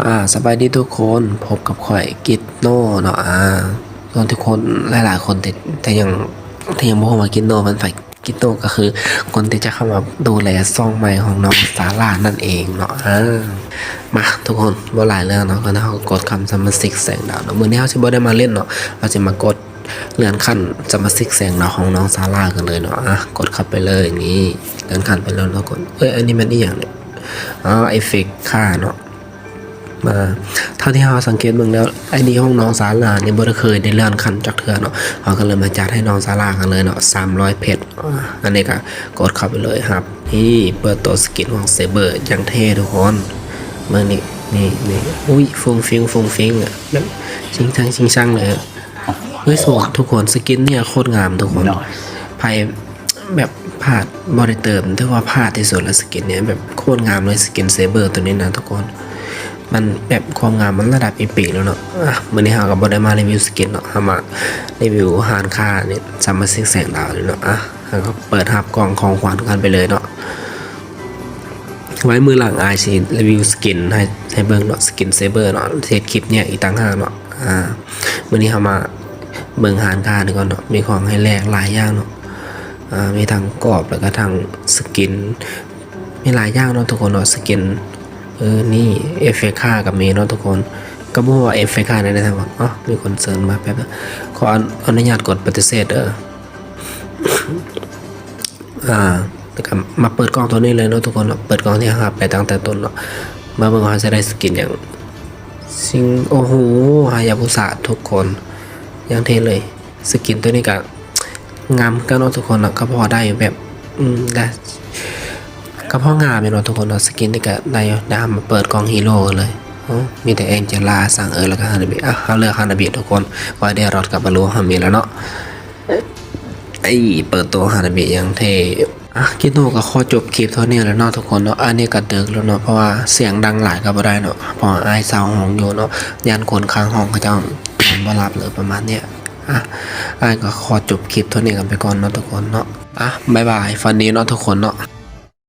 อ่าสบายดีทุกคนพบกับข่อยกิตโน่เนาะอ่าส่วนทุกคนหลายๆคนแต่แต่ยังที่ยังบ่เข้ามากิตโน่มันฝ่กิตโน่ก็คือ คนที่จะเข้ามาดูแลซ่องใหม่ของน้องสาลานั่นเองเนาะอ่ามาทุกคนบ่หลายเรื่องเนาะก็นะเขากดคำสมาชิกแสงดาวเนาะมื้อนี้เขาสิบ่ได้มาเล่นเนาะเราจะมากดเลื่อนขั้นสมาชิกแสงดาวของน้องซาร่ากันเลยเนาะอะกดเข้าไปเลยนี่เลื่อนขั้นไปแล้วเนาะกดเอ้ยอันนี้มันอีหยังเนี่ยอ๋อเอฟเฟกต์ค่าเนาะ มาเท่าที่เราสังเกตเบิ่งแล้วไอ้นี่ห้องน้องศาลาเนี่ยบ่ได้เคยได้เลื่อนขั้นจากเทื่อเนาะเราก็เลยมาจัดให้น้องศาลากันเลยเนาะ300เพชรอันนี้ก็กดเข้าไปเลยครับนี่เปิดตัวสกินของเซเบอร์อย่างเท่ทุกคนเมื่อนี่นี่นี่อุ้ยฟงฟิงฟงฟิงอะชิงชังชิงชังเลยเฮ้ยสวยทุกคนสกินเนี่ยโคตรงามทุกคนภายแบบพลาดบริเติมถือว่าพลาดที่สุดแล้วสกินเนี่ยแบบโคตรงามเลยสกินเซเบอร์ตัวนี้นะทุกคน มันแบบความงามมันระดับอีปีแล้วเนาะอะมื่อนี้เราก็บ่ได้มารีวิวสกินเนาะเรามารีวิวหารค่าเนี่ยซัมเมอร์ซิกแสงดาวเลยเนาะอะเราก็เปิดหับกล่องของขวัญกันไปเลยเนาะไว้มือหลังไอายสิรีวิวสกินให้ให้เบิ่งเนาะสกินเซเบอร์เนาะเทสคลิปเนี่ยอีต่างหาเนาะอ่ามื่อนี้เรามาเบิ่งหารค่าดีก่อนเนาะมีของให้แลกหลายอย่างเนาะอ่ามีทั้งกรอบแล้วก็ทั้งสกินมีหลายอย่างเนาะทุกคนเนาะสกิน ออนี่เอฟเฟค่ากับเมเนาะทุกคน ก็บอกว่าเอฟเฟค่าในนะครับว่าอ๋อมีคนเซิร์นมาแป๊บนึงขออนุญาตกดปฏิเสธเอออ่าแล้วก็มาเปิดกล้องตัวนี้เลยเนาะทุกคนเปิดกล้องที่ห้าไปตั้งแต่ต้นเนาะมาเบิ่งว่าจะได้สกินอย่างซิงโอ้โหฮายาบุสะทุกคนอย่างเท่เลย สกินตัวนี้ก็งามก็เนาะทุกคนเนาะก็พอได้แบบ อืมได้ ก็พ่องามอยู่เนาะทุกคนเนาะสกินนี่ก็ได้อยู่ได้เอามาเปิดกองฮีโร่เลยมีแต่แองเจล่าสั่งเออแล้วก็ฮานาบิอะเขาเลือกฮานาบิทุกคนไว้ได้รอดกับบาลูฮามีแล้วเนาะไอ้เปิดตัวฮานาบิยังเท่อะกินโนก็ขอจบคลิปเท่านี้แล้วเนาะทุกคนเนาะอันนี้ก็เดึกแล้วเนาะเพราะว่าเสียงดังหลายก็บ่ได้เนาะพอไอายเศร้าห้องอยู่เนาะยันคนข้างห้องเขาจ้านอนบ่หลับเลยประมาณเนี้ยอะไอายก็ขอจบคลิปเท่านี้กันไปก่อนเนาะทุกคนเนาะอะบ๊ายบายฟันนี้เนาะทุกคนเนาะ